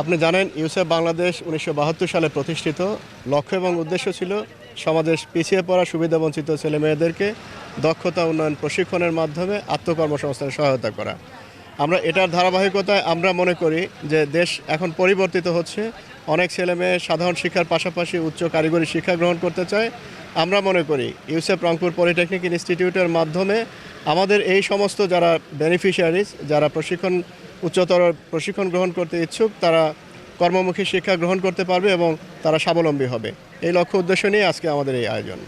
আপনি জানেন, ইউসেফ বাংলাদেশ উনিশশো বাহাত্তর সালে প্রতিষ্ঠিত। লক্ষ্য এবং উদ্দেশ্য ছিল সমাজের পিছিয়ে পড়া সুবিধাবঞ্চিত ছেলে মেয়েদেরকে দক্ষতা উন্নয়ন প্রশিক্ষণের মাধ্যমে আত্মকর্মসংস্থানে সহায়তা করা। আমরা এটার ধারাবাহিকতায় আমরা মনে করি যে দেশ এখন পরিবর্তিত হচ্ছে। অনেক ছেলে মেয়ে সাধারণ শিক্ষার পাশাপাশি উচ্চ কারিগরি শিক্ষা গ্রহণ করতে চায়। আমরা মনে করি ইউসেফ রংপুর পলিটেকনিক ইনস্টিটিউটের মাধ্যমে আমাদের এই সমস্ত যারা বেনিফিশিয়ারিজ যারা প্রশিক্ষণ উচ্চতর প্রশিক্ষণ গ্রহণ করতে ইচ্ছুক, তারা কর্মমুখী শিক্ষা গ্রহণ করতে পারবে এবং তারা স্বাবলম্বী হবে। এই লক্ষ্য উদ্দেশ্য নিয়ে আজকে আমাদের এই আয়োজন।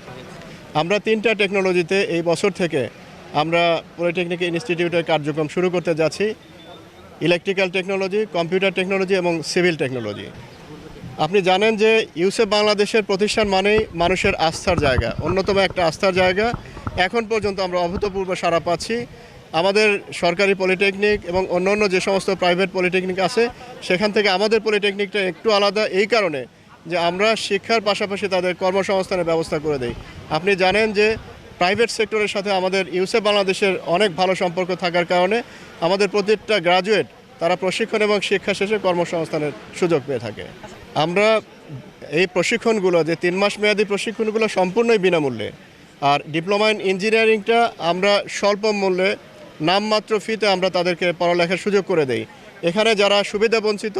আমরা তিনটা টেকনোলজিতে এই বছর থেকে আমরা পলিটেকনিক ইনস্টিটিউটের কার্যক্রম শুরু করতে যাচ্ছি। ইলেকট্রিক্যাল টেকনোলজি কম্পিউটার টেকনোলজি এবং সিভিল টেকনোলজি আপনি জানেন যে ইউসেফ বাংলাদেশের প্রতিষ্ঠান মানেই মানুষের আস্থার জায়গা। অন্যতম একটা আস্থার জায়গা। এখন পর্যন্ত আমরা অভূতপূর্ব সাড়া পাচ্ছি। আমাদের সরকারি পলিটেকনিক এবং অন্যান্য যে সমস্ত প্রাইভেট পলিটেকনিক আছে, সেখান থেকে আমাদের পলিটেকনিকটা একটু আলাদা। এই কারণে যে আমরা শিক্ষার পাশাপাশি তাদের কর্মসংস্থানের ব্যবস্থা করে দেই। আপনি জানেন যে প্রাইভেট সেক্টরের সাথে আমাদের ইউসেফ বাংলাদেশের অনেক ভালো সম্পর্ক থাকার কারণে আমাদের প্রত্যেকটা গ্রাজুয়েট তারা প্রশিক্ষণ এবং শিক্ষা শেষে কর্মসংস্থানের সুযোগ পেয়ে থাকে। আমরা এই প্রশিক্ষণগুলো, যে তিন মাস মেয়াদী প্রশিক্ষণগুলো সম্পূর্ণই বিনামূল্যে। আর ডিপ্লোমা ইন ইঞ্জিনিয়ারিংটা আমরা স্বল্প মূল্যে নামমাত্র ফিতে আমরা তাদেরকে পড়ালেখার সুযোগ করে দেই। এখানে যারা সুবিধা বঞ্চিত,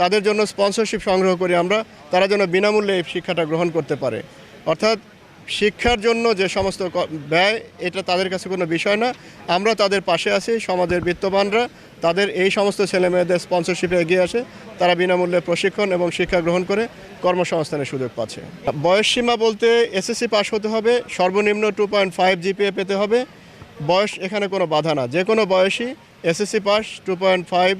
তাদের জন্য স্পন্সরশিপ সংগ্রহ করি আমরা, তারা যেন বিনামূল্যে এই শিক্ষাটা গ্রহণ করতে পারে। অর্থাৎ শিক্ষার জন্য যে সমস্ত ব্যয়, এটা তাদের কাছে কোনো বিষয় না। আমরা তাদের পাশে আছি, সমাজের বিত্তবানরা, তাদের এই সমস্ত ছেলে মেয়েদের স্পন্সরশিপে এগিয়ে আসে, তারা বিনামূল্যে প্রশিক্ষণ এবং শিক্ষা গ্রহণ করে কর্মসংস্থানের সুযোগ পাচ্ছে। বয়স সীমা বলতে এসএসসি পাস হতে হবে, সর্বনিম্ন টু পয়েন্ট ফাইভ জিপিএ পেতে হবে বয়স এখানে কোনো বাধা না। যে কোনো বয়সী SSC pass two point five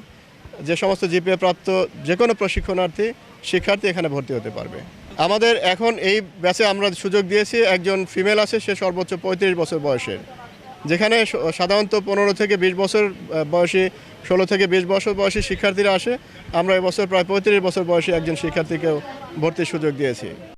যে সমস্ত জিপিএ প্রাপ্ত যে কোনো প্রশিক্ষণার্থী, শিক্ষার্থী এখানে ভর্তি হতে পারবে। আমাদের এখন এই ব্যাচে আমরা সুযোগ দিয়েছি, একজন ফিমেল আছে, সে সর্বোচ্চ পঁয়ত্রিশ বছর বয়সের। যেখানে সাধারণত পনেরো থেকে বিশ বছর বয়সী, ষোলো থেকে বিশ বছর বয়সী শিক্ষার্থীরা আসে। আমরা এবছর প্রায় পঁয়ত্রিশ বছর বয়সী একজন শিক্ষার্থীকেও ভর্তির সুযোগ দিয়েছি।